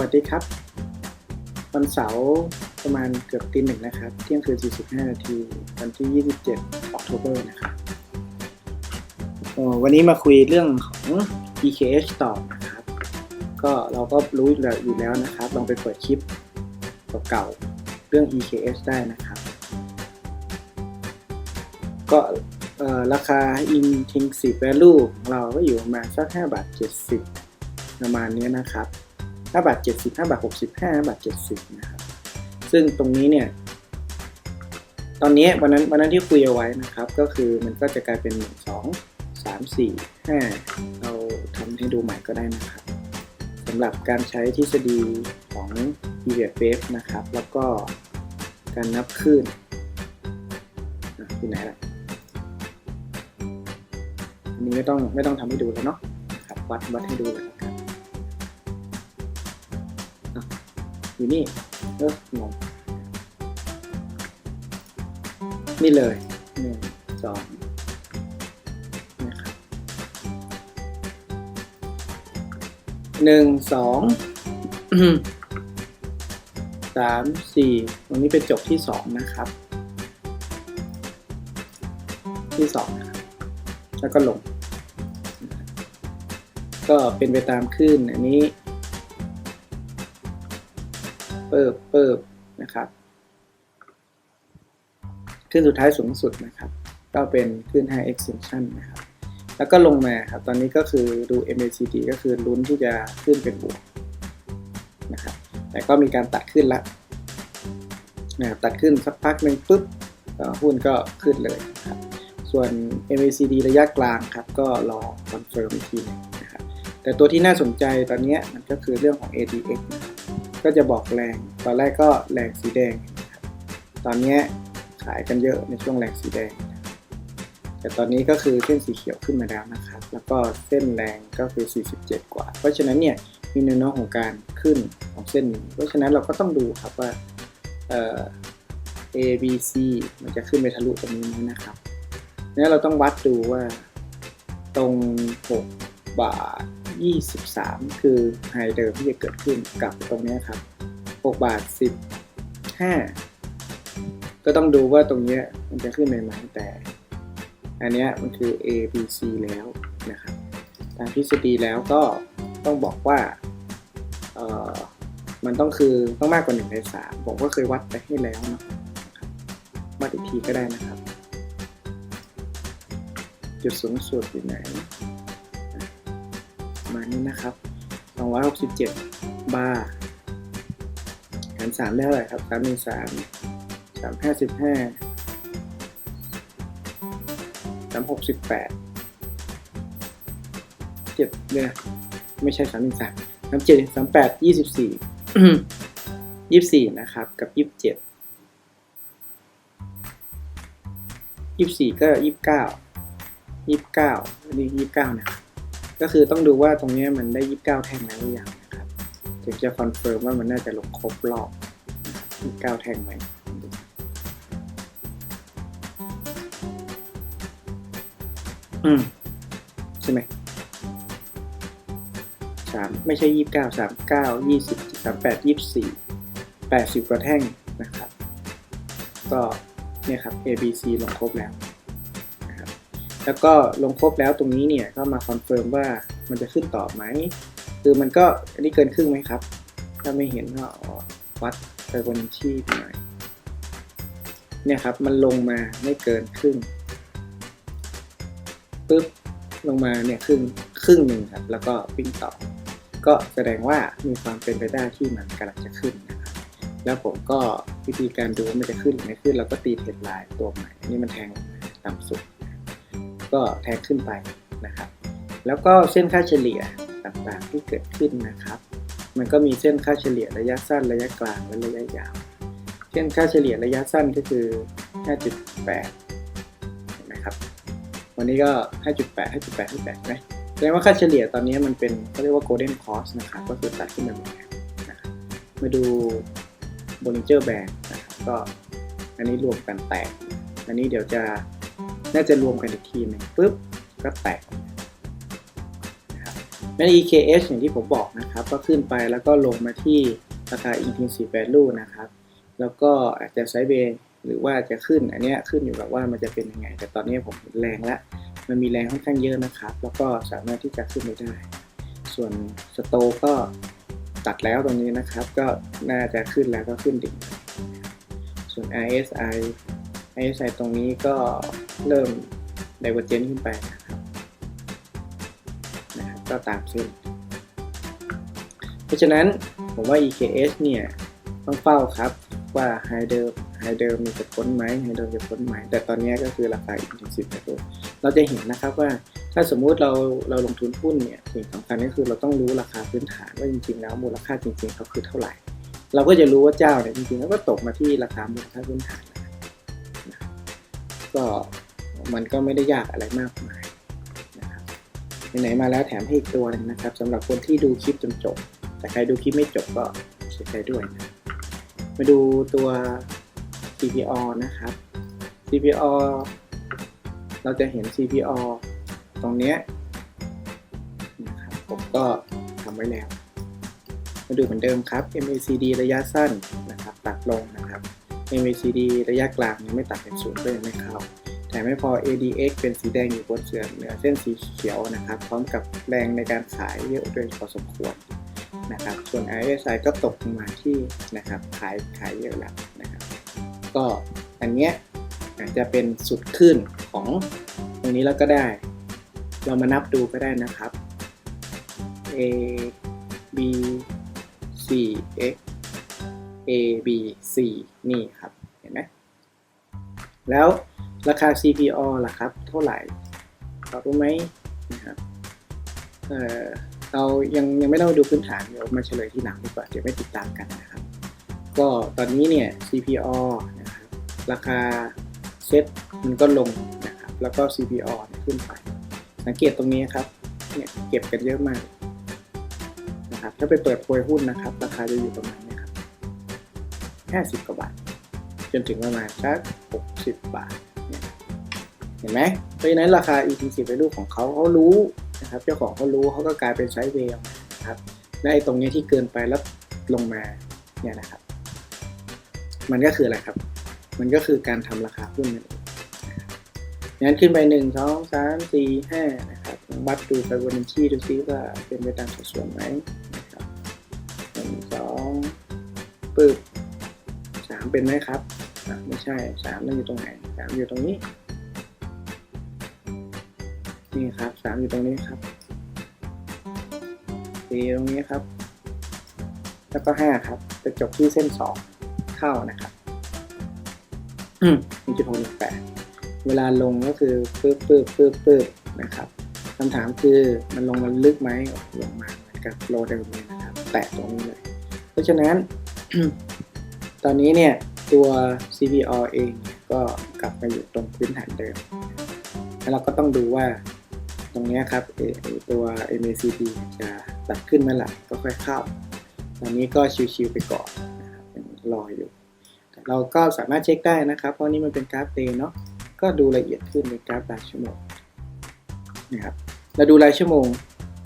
วัสดีครับ วันเสาร์ประมาณเกือบตีหนึ่งนะครับ เที่ยงคืน 45 นาที วันที่ 27 ออกโทเบอร์นะครับวันนี้มาคุยเรื่องของ EKH ต่อนะครับ ก็เราก็รู้อยู่แล้วนะครับ ลองไปเปิดคลิปเก่าๆเรื่อง EKH ได้นะครับ ก็ราคา intrinsic value ของเราก็อยู่ประมาณสัก 5 บาท 70 ประมาณนี้นะครับ 5บาท70 5บาท65 5บาท70นะครับซึ่งตรงนี้เนี่ย ตอนนี้วันนั้นวันนั้นที่คุยเอาไว้นะครับ ก็คือมันก็จะกลายเป็น 1 2 3 4 5 เราทำให้ดูใหม่ก็ได้นะครับสำหรับการใช้ทฤษฎีของ e v f นะครับ แล้วก็การนับคลื่นะที่ไหนล่ะอันนี้ไม่ต้องไม่ต้องทำให้ดูแล้วเนาะครับวัดวัดให้ดูเลยครับ อยู่นี่เอองงนี่เลยหนึ่งสองนะครับหนึ่งสองสามสี่ตรงนี้เป็นจบที่สองนะครับ ที่สองนะครับแล้วก็ลง ก็เป็นไปตามคลื่นอันนี้ เปิบเปิบนะครับคลื่นสุดท้ายสูงสุดนะครับ ก็เป็นคลื่น high extension นะครับ แล้วก็ลงมาครับ ตอนนี้ก็คือดู MACD ก็คือลุ้นที่จะขึ้นเป็นบวกนะครับ แต่ก็มีการตัดขึ้นละนะครับตัดขึ้นสักพักหนึ่งปุ๊บหุ้นก็ขึ้นเลยครับ ส่วน MACD ระยะกลางครับ ก็รอคอนเฟิร์มอีกทีนะครับ แต่ตัวที่น่าสนใจตอนนี้มันก็คือเรื่องของ ADX นะ ก็จะบอกแรง ตอนแรกก็แรงสีแดง ตอนนี้ขายกันเยอะในช่วงแรงสีแดง แต่ตอนนี้ก็คือเส้นสีเขียวขึ้นมาแล้วนะครับ แล้วก็เส้นแรงก็คือ 47 กว่า เพราะฉะนั้นเนี่ยมีแนวโน้มของการขึ้นของเส้นนี้ เพราะฉะนั้นเราก็ต้องดูครับว่าเออ A B C มันจะขึ้นไปทะลุตรงนี้ไหมนะครับนี่เราต้องวัดดูว่าตรง 6 บาท 23 คือไฮเดิมที่จะเกิดขึ้นกับตรงนี้ครับ 6 บาท 15 ก็ต้องดูว่าตรงนี้มันจะขึ้นไหมไหมแต่ อันนี้มันคือ A B C แล้วนะครับตามทฤษฎีแล้วก็ต้องบอกว่าเออมันต้องคือต้องมากกว่า1ใน3ผมก็เคยวัดไปให้แล้วนะครับวัดอีกทีก็ได้นะครับ จุดสูงสุดอยู่ไหน นี้นะครับ267 บาร์หาร3ได้เท่าไหร่ครับ3 1 3 3 55 3 68 7เนี่ยไม่ใช่3 1 3 3 7 3 8 24 24 นะครับ กับ 27 24 ก็ 29ยี่สิบเก้าอันนี้ยี่สิบเก้านะครับ ก็คือต้องดูว่าตรงนี้มันได้ยี่สิบเก้าแท่งแล้วหรือยังนะครับ ถึงจะคอนเฟิร์มว่ามันน่าจะลงครบรอบยี่สิบเก้าแท่งไหมอืม ใช่ไหมสามไม่ใช่ยี่สิบเก้าสามเก้ายี่สิบสามแปดยี่สิบสี่แปดสิบกว่าแท่งนะครับ ก็เนี่ยครับ A B C ลงครบแล้ว แล้วก็ลงครบแล้วตรงนี้เนี่ยก็มาคอนเฟิร์มว่ามันจะขึ้นต่อไหม คือมันก็อันนี้เกินครึ่งไหมครับ ถ้าไม่เห็นก็วัดไปบนที่หน่อยเนี่ยครับมันลงมาไม่เกินครึ่งปุ๊บลงมาเนี่ยครึ่งครึ่งหนึ่งครับ แล้วก็วิ่งต่อ ก็แสดงว่ามีความเป็นไปได้ที่มันกำลังจะขึ้นนะครับแล้วผมก็วิธีการดูว่ามันจะขึ้นหรือไม่ขึ้นเราก็ตีเทรดไลน์ตัวใหม่อันนี่มันแทงต่ำสุด ก็แทงขึ้นไปนะครับ แล้วก็เส้นค่าเฉลี่ยต่างๆที่เกิดขึ้นนะครับ มันก็มีเส้นค่าเฉลี่ยระยะสั้นระยะกลางและระยะยาว เส้นค่าเฉลี่ยระยะสั้นก็คือ 5.8เห็นไหมครับ วันนี้ก็ 5.8 5.8 5.8ไหมแสดงว่าค่าเฉลี่ยตอนนี้มันเป็นเขาเรียกว่า golden cross นะครับ ก็คือตัดขึ้นมาแบบนี้นะครับมาดู Bollinger Band นะครับ ก็อันนี้รวมกันแตก อันนี้เดี๋ยวจะ น่าจะรวมกันอีกทีหนึ่งปุ๊บก็แตกนะครับนั้น EKH อย่างที่ผมบอกนะครับ ก็ขึ้นไปแล้วก็ลงมาที่ราคา intrinsic value นะครับ แล้วก็อาจจะไซด์เวย์หรือว่าจะขึ้นอันเนี้ยขึ้นอยู่กับว่ามันจะเป็นยังไง แต่ตอนนี้ผมแรงแล้วมันมีแรงค่อนข้างเยอะนะครับ แล้วก็สามารถที่จะขึ้นไปได้ ส่วนสโตก็ตัดแล้วตรงนี้นะครับ ก็น่าจะขึ้นแล้วก็ขึ้นดิ่งเลยนะ ครับส่ตรงนี้ก็เริ่ม divergent ขึ้นไปนะครับนะครับก็ตามเส้น เพราะฉะนั้นผมว่า EKS เนี่ยต้องเฝ้าครับว่าไฮเดิมไฮเดิมมีจะพ้นไหมไฮเดิมจะพ้นไหม แต่ตอนนี้ก็คือราคา intensive value เราจะเห็นนะครับว่าถ้าสมมุติเราเราลงทุนหุ้นเนี่ยสิ่งสำคัญก็คือเราต้องรู้ราคาพื้นฐานว่าจริงๆแล้วมูลค่าจริงๆเขาคือเท่าไหร่ เราก็จะรู้ว่าเจ้าเนี่ยจริงๆแล้วก็ตกมาที่ราคามูลค่าพื้นฐาน ก็มันก็ไม่ได้ยากอะไรมากมายนะครับไหนๆมาแล้วแถมให้อีกตัวหนึงนะครับสำหรับคนที่ดูคลิปจนจบ แต่ใครดูคลิปไม่จบก็เสียใจด้วยนะมาดูตัว CPO นะครับ CPO เราจะเห็น CPO ตรงเนี้ยนะครับผมก็ทำไว้แล้ว มาดูเหมือนเดิมครับ MACD ระยะสั้นนะครับ ตัดลงนะครับ MACD ระยะกลางยังไม่ตัดเป็นศูนย์ก็ยังไม่เข้า แต่ไม่พอ ADX เป็นสีแดงอยู่บนเสือเหนือเส้นสีเขียวนะครับ พร้อมกับแรงในการขายเยอะด้วยพอสมควรนะครับ ส่วน RSI ก็ตกลงมาที่นะครับขายขายเยอะแล้วนะครับ ก็อันเนี้ยอาจจะเป็นสุดขึ้นของตรงนี้แล้วก็ได้ เรามานับดูก็ได้นะครับ A B C X A B C นี่ครับเห็นไหมแล้วราคา CPO ล่ะครับ เท่าไหร่เรารู้ไหมนะครับเอ่อเรายังยังไม่ต้องดูพื้นฐานเดี๋ยวมาเฉลยที่หลังดีกว่าเดี๋ยวไม่ติดตามกันนะครับ ก็ตอนนี้เนี่ย CPO นะครับราคาเซ็ตมันก็ลงนะครับแล้วก็ CPO ขึ้นไป สังเกตตรงนี้ครับเนี่ยเก็บกันเยอะมากนะครับถ้าไปเปิดโพยหุ้นนะครับ ราคาจะอยู่ประมาณนี้ ครับห้าสิบกว่าบาท จนถึงประมาณสักหกสิบาท เห็นไหมเพราะฉะนั้นราคา ETC ไปรูปของเขาเขารู้นะครับเจ้าของเขารู้เขาก็กลายเป็นไซด์เวย์นะครับและไอ้ตรงนี้ที่เกินไปแล้วลงมาเนี่ยนะครับ มันก็คืออะไรครับ มันก็คือการทำราคาหุ้นนั่นเองงั้นขึ้นไปหนึ่งสองสามสี่ห้านะครับลองวัดดูไปบนบัญชีดูซิว่าเป็นไปตามสัดส่วนไหม เป็นไหมครับไม่ใช่สามนั่นอยู่ตรงไหนสามอยู่ตรงนี้นี่ครับสามอยู่ตรงนี้ครับสี่ตรงนี้ครับ แล้วก็ห้าครับ จะจบที่เส้นสองเข้านะครับหนึ่งจุดหกหนึ่งแปดเวลาลงก็คือปึ๊บปึ๊บปึ๊บปึ๊บนะครับคำถามคือมันลงมันลึกไหมลงมาเหมือนกับโลเดิมเลยนะครับ แตะตรงนี้เลย เพราะฉะนั้น ตอนนี้เนี่ยตัว CPO เองก็กลับมาอยู่ตรงพื้นฐานเดิม แล้วเราก็ต้องดูว่าตรงนี้ครับตัว MACD จะตัดขึ้นเมื่อไหร่ก็ค่อยเข้า ตอนนี้ก็ชิวๆไปก่อนนะครับยังรออยู่ เราก็สามารถเช็คได้นะครับ เพราะนี่มันเป็นกราฟเดย์เนาะ ก็ดูละเอียดขึ้นในกราฟรายชั่วโมงนะครับ เราดูรายชั่วโมง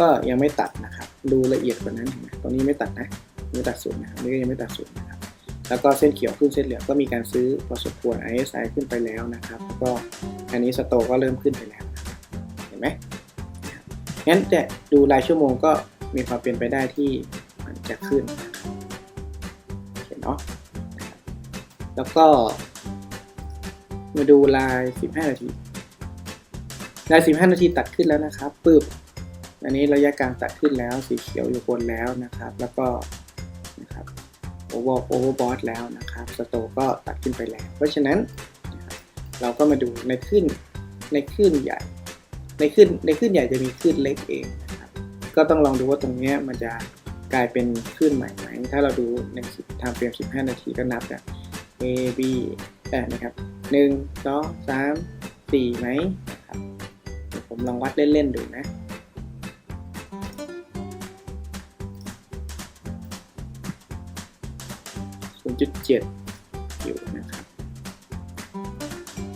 ก็ยังไม่ตัดนะครับ ดูละเอียดกว่านั้นนไหมตรงนี้ไม่ตัดนะ ไม่ตัดศูนย์นะครับนี่ก็ยังไม่ตัดศูนย์นะครับ แล้วก็เส้นเขียวขึ้นเส้นเหลืองก็มีการซื้อพอสมควร ISI ขึ้นไปแล้วนะครับแล้วก็อันนี้สโตก็เริ่มขึ้นไปแล้วเห็นไหมงั้นแต่ดูรายชั่วโมงก็มีความเป็นไปได้ที่มันจะขึ้นเห็นเนาะแล้วก็ มาดูลาย 15 นาทีลาย 15 นาทีตัดขึ้นแล้วนะครับปึ๊บอันนี้ระยะกลางตัดขึ้นแล้วสีเขียวอยู่บนแล้วนะครับ แล้วก็นะครับ โอเวอร์โอเวอร์บอทแล้วนะครับสโตก็ตัดขึ้นไปแล้ว เพราะฉะนั้นเราก็มาดูในขึ้นในขึ้นใหญ่ ในขึ้นในขึ้นใหญ่จะมีขึ้นเล็กเองนะครับ ก็ต้องลองดูว่าตรงนี้มันจะกลายเป็นขึ้นใหม่ไหม ถ้าเราดูในทางเฟรม 15 นาทีก็นับจาก A B เอ่นะครับหนึ่งสองสามสี่ไหมนะครับเดี๋ยวผมลองวัดเล่น ๆ ดูนะ 0.7 อยู่นะครับ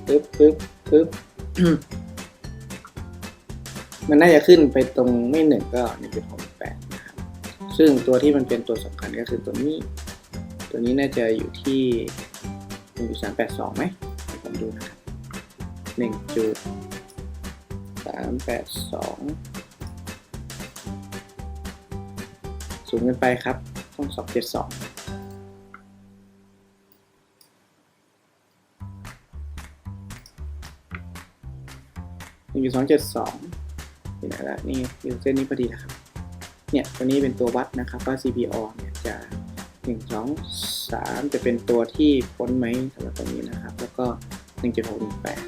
ปึ๊บปึ๊บปึ๊บมันน่าจะขึ้นไปตรงไม่หนึ่งก็1.68นะครับซึ่งตัวที่มันเป็นตัวสำคัญก็คือตัวนี้ ตัวนี้น่าจะอยู่ที่1.382ไหมผมดูนะครับ1.382สูงเกินไปครับ ต้อง 272 หนึ่งจุดสองเจ็ดสองนี่ไหนละนี่อยู่เส้นนี้พอดีนะครับ เนี่ยตัวนี้เป็นตัววัดนะครับว่า CPO เนี่ยจะหนึ่งสองสามจะเป็นตัวที่พ้นไหมสำหรับตรงนี้นะครับ แล้วก็หนึ่งจุดหกหนึ่งแปด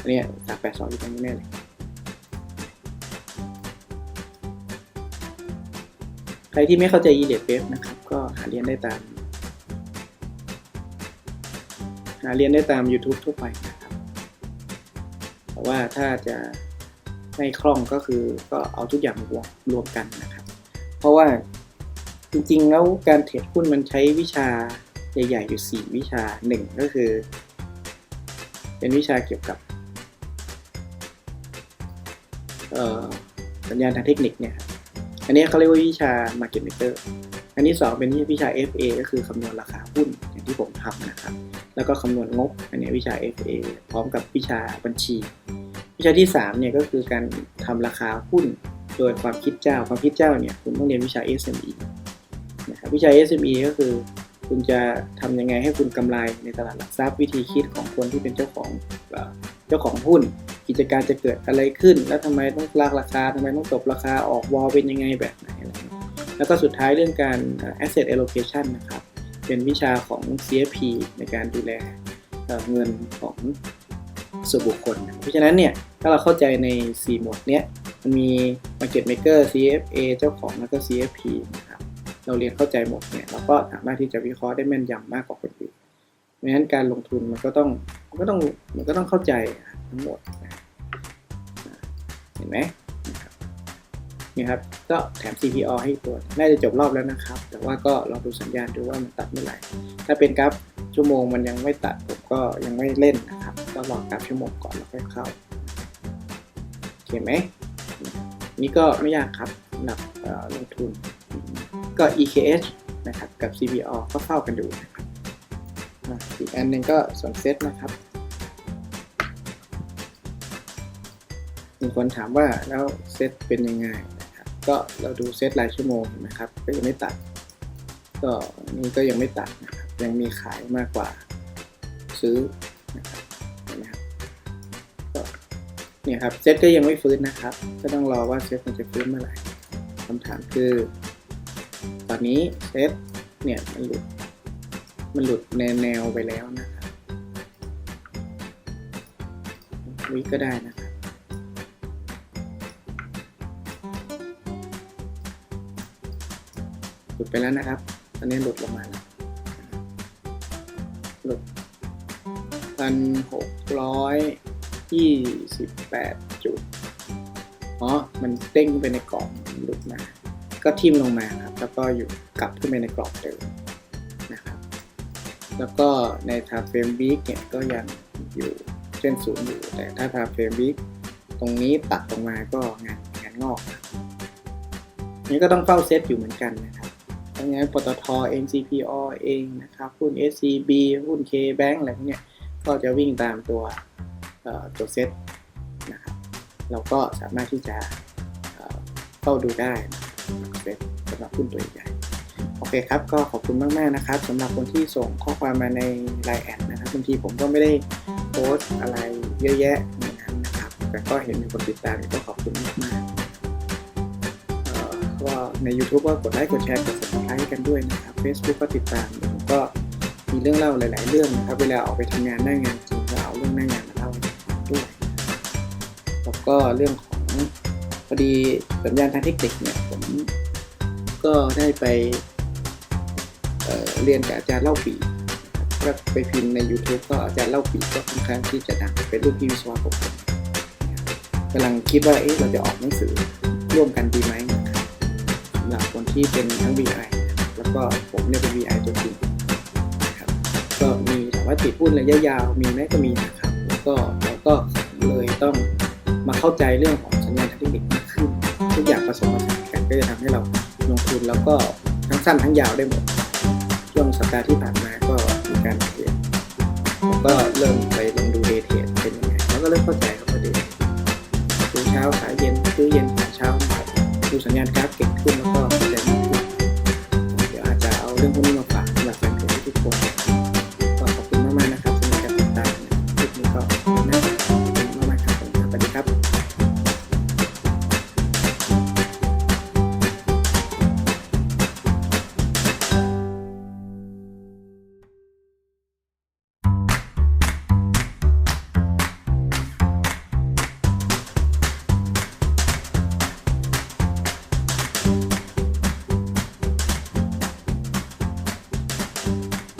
อันนี้สามแปดสองอยู่ตรงนี้แน่เลยใครที่ไม่เข้าใจ e d e t Web นะครับ ก็หาเรียนได้ตาม หาเรียนได้ตาม YouTube ทั่วไป แต่ว่าถ้าจะไม่คล่องก็คือก็เอาทุกอย่างรวมรวมกันนะครับ เพราะว่าจริงๆ แล้วการเทรดหุ้นมันใช้วิชาใหญ่ๆ อยู่ 4 วิชา 1 ก็คือ เป็นวิชาเกี่ยวกับสัญญาณทางเทคนิคเนี่ยครับอันนี้เขาเรียกว่าวิชา Market Maker อันที่ 2 เป็นวิชา FA ก็คือคำนวณราคาหุ้น ที่ผมทำนะครับ แล้วก็คำนวณงบอันนี้วิชา FA พร้อมกับวิชาบัญชี วิชาที่3เนี่ยก็คือการทำราคาหุ้นโดยความคิดเจ้า ความคิดเจ้าเนี่ยคุณต้องเรียนวิชา SME นะครับวิชา SME ก็คือคุณจะทำยังไงให้คุณกำไรในตลาดหลักทรัพย์วิธีคิดของคนที่เป็นเจ้าของเจ้าของหุ้น กิจการจะเกิดอะไรขึ้น แล้วทำไมต้องลากราคาทำไมต้องตบราคาออกวอลเป็นยังไงแบบไหนแล้วก็สุดท้ายเรื่องการ asset allocation นะครับ เป็นวิชาของ CFP ในการดูแลเเงินของส่วนบุคคล เพราะฉะนั้นเนี่ย ถ้าเราเข้าใจใน 4 หมวดเนี้ยมันมี market maker CFA เจ้าของแล้วก็ CFP นะครับเราเรียนเข้าใจหมดเนี่ยเราก็สามารถที่จะวิเคราะห์ได้แม่นยำมากกว่าคนอื่นเพราะฉะนั้นการลงทุนมันก็ต้องมันก็ต้องมันก็ต้องเข้าใจทั้งหมดเห็นไหม นี่ครับก็แถม CPO ให้ตัวน่าจะจบรอบแล้วนะครับ แต่ว่าก็ลองดูสัญญาณดูว่ามันตัดเมื่อไหร่ ถ้าเป็นกราฟชั่วโมงมันยังไม่ตัดผมก็ยังไม่เล่นนะครับก็รอกราฟชั่วโมงก่อนแล้วค่อยเข้าโอเคไหมนี่ก็ไม่ยากครับสำหรับลงทุนก็ EKH นะครับกับ CBO ก็เข้ากันอยู่นะครับอีกอันหนึ่งก็ส่วนเซตนะครับมีคนถามว่าแล้วเซตเป็นยังไง ก็เราดูเซตรายชั่วโมงเห็นะครับ ก็ยังไม่ตัด ก็นี่ก็ยังไม่ตัดนะครับยังมีขายมากกว่าซื้อนะครับนไหมครับก็เนี่ยครับเซตก็ยังไม่ฟื้นนะครับ ก็ต้องรอว่าเซตมันจะฟื้นเมื่อไหร่คำถามคือ ตอนนี้เซตเนี่ยมันหลุดมันหลุดแนวแนวไปแล้วนะครับวิก็ได้นะ ไปแล้วนะครับ ตอนนี้หลุดลงมาแล้วหลุดพันหกร้อยยี่สิบแปดจุดอ๋อมันเด้งขึ้นไปในกล่องหลุดมา ก็ทิ่มลงมาครับ แล้วก็อยู่กลับขึ้นไปในกรอบเดิมนะครับ แล้วก็ใน time frame week เนี่ยก็ยังอยู่เส้นศูนย์อยู่ แต่ถ้า time frame week ตรงนี้ตัดลงมาก็งานงานงอกครับนี่ก็ต้องเฝ้าเซตอยู่เหมือนกันนะครับ ดังนั้นปตทเอง CPO เองนะครับหุ้น SCB หุ้น KBank อะไรพวกเนี้ยก็จะวิ่งตามตัวตัวเซตนะครับเราก็สามารถที่จะเอ่อเฝ้าดูได้เซตสำหรับหุ้นตัวใหญ่โอเคครับ ก็ขอบคุณมากๆนะครับสำหรับคนที่ส่งข้อความมาใน Line แอดนะครับบางทีผมก็ไม่ได้โพสอะไรเยอะแยะในนั้นนะครับ แต่ก็เห็นมีคนติดตามก็ขอบคุณมากๆ ใน YouTube ก็กดไลค์กดแชร์กด subscribe กันด้วยนะครับ Facebook ก็ติดตามผมก็มีเรื่องเล่าหลาย ๆ เรื่องนะครับ เวลาออกไปทำงานหน้างานจริงก็เอาเรื่องหน้างานมาเล่าด้วยแล้วก็เรื่องของพอดีสัญญาณทางเทคนิคเนี่ยผมก็ได้ไปเเรียนกับอาจารย์เล่าปีรัก็ไปพิมพ์ใน YouTube ก็อาจารย์เล่าปีก็ค่อนข้างที่จะดังเป็นรุ่นพี่วิศวะผมกำลังคิดว่าเอ๊ะเราจะออกหนังสือร่วมกันดีไหมนะครับ หรับคนที่เป็นทั้ง VI แล้วก็ผมเนี่ยเป็น VI ตัวจริงนะครับก็มีแต่ว่าติดหุ้นระยะยาวมีไหมก็มีนะครับแล้วก็เราก็เลยต้องมาเข้าใจเรื่องของสัญญาณเทคนิคมากขึ้นทุกอย่างผสมผสานกันก็จะทำให้เราลงทุนแล้วก็ทั้งสั้นทั้งยาวได้หมด ช่วงสัปดาห์ที่ผ่านมาก็มีการเทรดผมก็เริ่มไปลองดูเดเทรดเป็นยังไงแล้วก็เริ่มเข้าใจเข้บประเด็ซื้อเช้าขายเย็นซื้อเย็นขายเช้าดูสัญญาณกราฟ